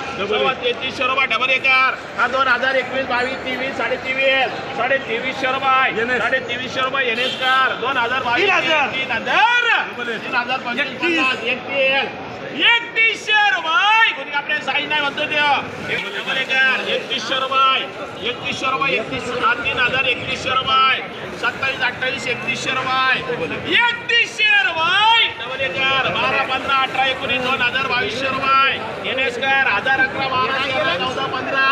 तेहतीसशे रुपये डबल एकार हा दोन हजार एकवीस बावीस तेवीस साडे तेवीस साडे तेवीसशे रुपये साडे तेवीसशे रुपये एनएस कार दोन हजार बावीस तीन हजार. तीन हजार पंचवीस एकतीस एकतीसशे रुपये कोणी आपल्या साईज नाही म्हणतो ते डबल एकार एकतीसशे रुपये एकतीसशे रुपये एकतीस हा तीन हजार एकतीसशे रुपये सत्तावीस अठ्ठावीस एकतीसशे रुपये एकतीसशे रुपये डबल एकार बारा पंधरा अठरा एकोणीस दोन हजार बावीसशे रुपये एन एस कार हजार अकरा बारा चौदा पंधरा.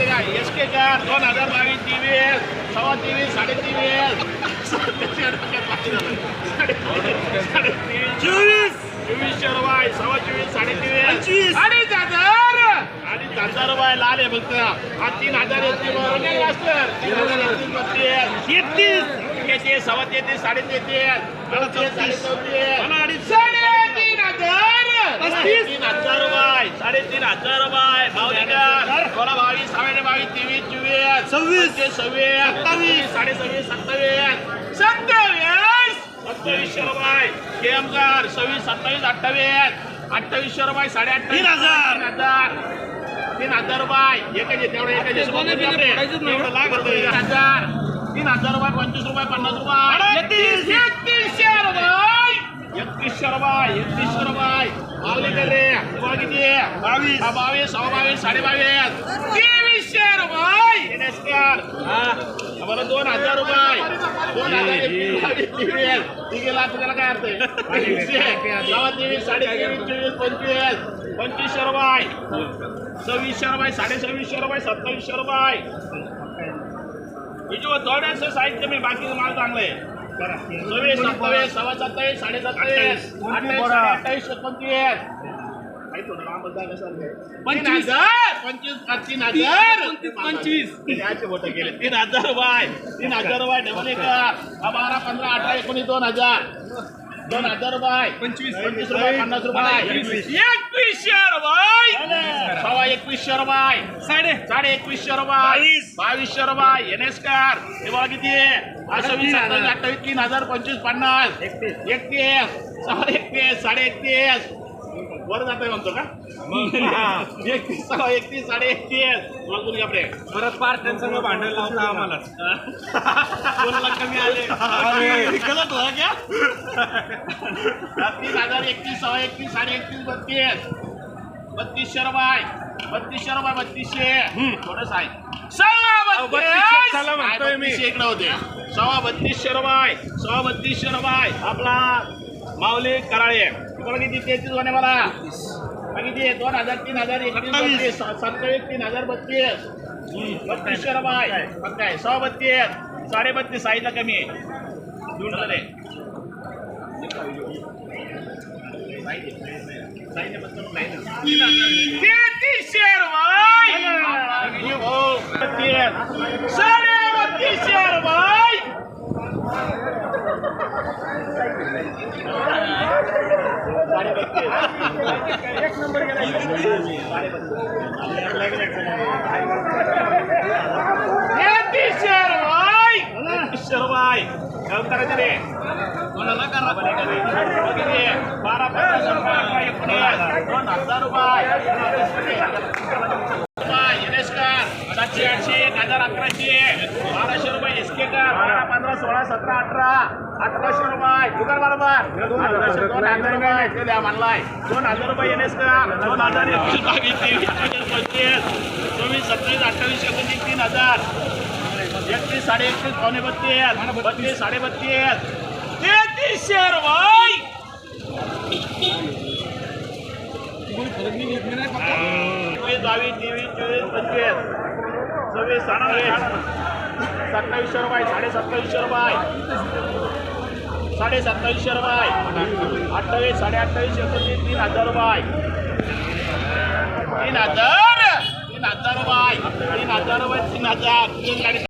ते काय एस के कार दोन हजार बावीस तेवीस सव्वा तेवीस साडे तेवीस चोवीस चोवीसशे रुपये सव्वा चोवीस साडे तेवीस. अडीच हजार अडीच हजार रुपये लाल आहे फक्त. हा तीन हजार तेहतीस. तेहतीस सव्वा तेहतीस साडे तेहतीस साडे चौतीस मला अडीच. साडेतीन हजार पस्तीस. तीन हजार रुपये साडेतीन हजार द्या सोळा बावीस साडे बावीस तेवीस चोवीस सव्वीस. पंचवीस, सव्वीस सत्तावीस. साडे सव्वीस सत्तावीस सत्तावीस सत्तावीसशे रुपये केमकार सव्वीस सत्तावीस अठ्ठावीस अठ्ठावीसशे रुपये साडे तीन हजार. तीन हजार तीन हजार रुपये एकच तेवढं एकच. तेवढं लाख रुपये तीन हजार तीन हजार रुपये पंचवीस रुपये पन्नास रुपये एकतीसशे रुपये एकतीसशे रुपये मागणी कर रे तुम्हाला किती आहे? बावीस. बावीस सव्वा बावीस साडे बावीस तेवीसशे रुपये NS कार. हा, बरं दोन हजार रुपये. दोन हजार एकवीस, बावीस, तेवीस. ठीक आहे, लाख त्याला काय अर्थ आहे? तेवीसशे. सव्वा तेवीस साडे तेवीस चोवीस पंचवीस. पंचवीसशे रुपये. सव्वीसशे रुपये साडे सव्वीसशे रुपये सत्तावीसशे रुपये. हे जो थोड्याशा साहित्य मी बाकीचं माल चांगलं. सव्वीस सत्तावीस सव्वा सत्तावीस साडे सत्तावीस अठ्ठावीस अठ्ठावीस एकोणतीस तीन पंचवीस. हजार! पंचवीस हा, तीन हजार. पंचवीस, पंचवीस. याचे बोटं गेले. तीन हजार रुपये तीन हजार रुपये डबल एकर हा बारा पंधरा अठरा एकोणीस दोन हजार. दोन हजार रुपये पंचवीस. पंचवीस रुपये पन्नास रुपये. एकवीस. एकवीसशे रुपये सव्वा एकवीसशे रुपये साडे. साडे एकवीसशे रुपये बावीस. बावीसशे रुपये एन एस कार. हे बघा किती आहे. सव्वीस. सत्तावीस अठ्ठावीस तीन हजार पंचवीस पन्नास. एकतीस. एकतीस. सहा एकतीस साडे एकतीस. वर जातोय म्हणतो का? एकतीस एकतीस साडे एकतीस कोणी आपले परत पार्ट्यांसंग भांडण लावता आम्हाला. दोन लाख कमी आले. गलत हो क्या? तीस हजार एकतीस सहा एकतीस साडे एकतीस बत्तीस. बत्तीसशे रुपये. बत्तीसशे रुपये बत्तीसशे. थोडंच आहे. सव्वा. बत्तीसशे इकडे होते? सव्वा बत्तीसशे रुपये. सव्वा बत्तीसशे रुपये. आपला माऊली कराळे. किती तेहतीस होणे मला. किती? दोन हजार तीन हजार एकतीस सत्तावीस. बत्तीस तीन हजार बत्तीस. रुपये पक्का आहे. सव्वा बत्तीस. साडे बत्तीस साईजला कमी आहे रुपये हो, बत्तीस. साडे बत्तीसशे रुपये साडे बत्तीस. एक नंबर गेला. तेहतीसशे रुपये तेहतीसशे रुपये काय करायचं रे कोणाला करा बरे का बारा रुपये एकोणीस दोन हजार रुपये रुपये सातशे आठशे एक हजार अकराशे बाराशे रुपये एस के कार बारा पंधरा सोळा सतरा अठरा अठराशे रुपये. दुकान बरोबर. दोन हजार रुपये. द्या म्हणलाय दोन हजार रुपये एस कार दोन हजार एकवीस बावीस तेवीस चोवीस पंचवीस चोवीस सत्तावीस अठ्ठावीस एकोणतीस तीन हजार. एकतीस साडे एकतीस पावणे बत्तीस. बत्तीस साडे बत्तीस तेहतीसशे रुपये! एकवीस बावीस तेवीस चोवीस पंचवीस. सव्वीस सत्तावीस सत्तावीसशे रुपये साडे सत्तावीसशे रुपये. साडे सत्तावीसशे रुपये. अठ्ठावीस साडे अठ्ठावीस रुपये तीन हजार रुपये. तीन हजार? तीन हजार रुपये. तीन हजार रुपये तीन हजार. तीन साडे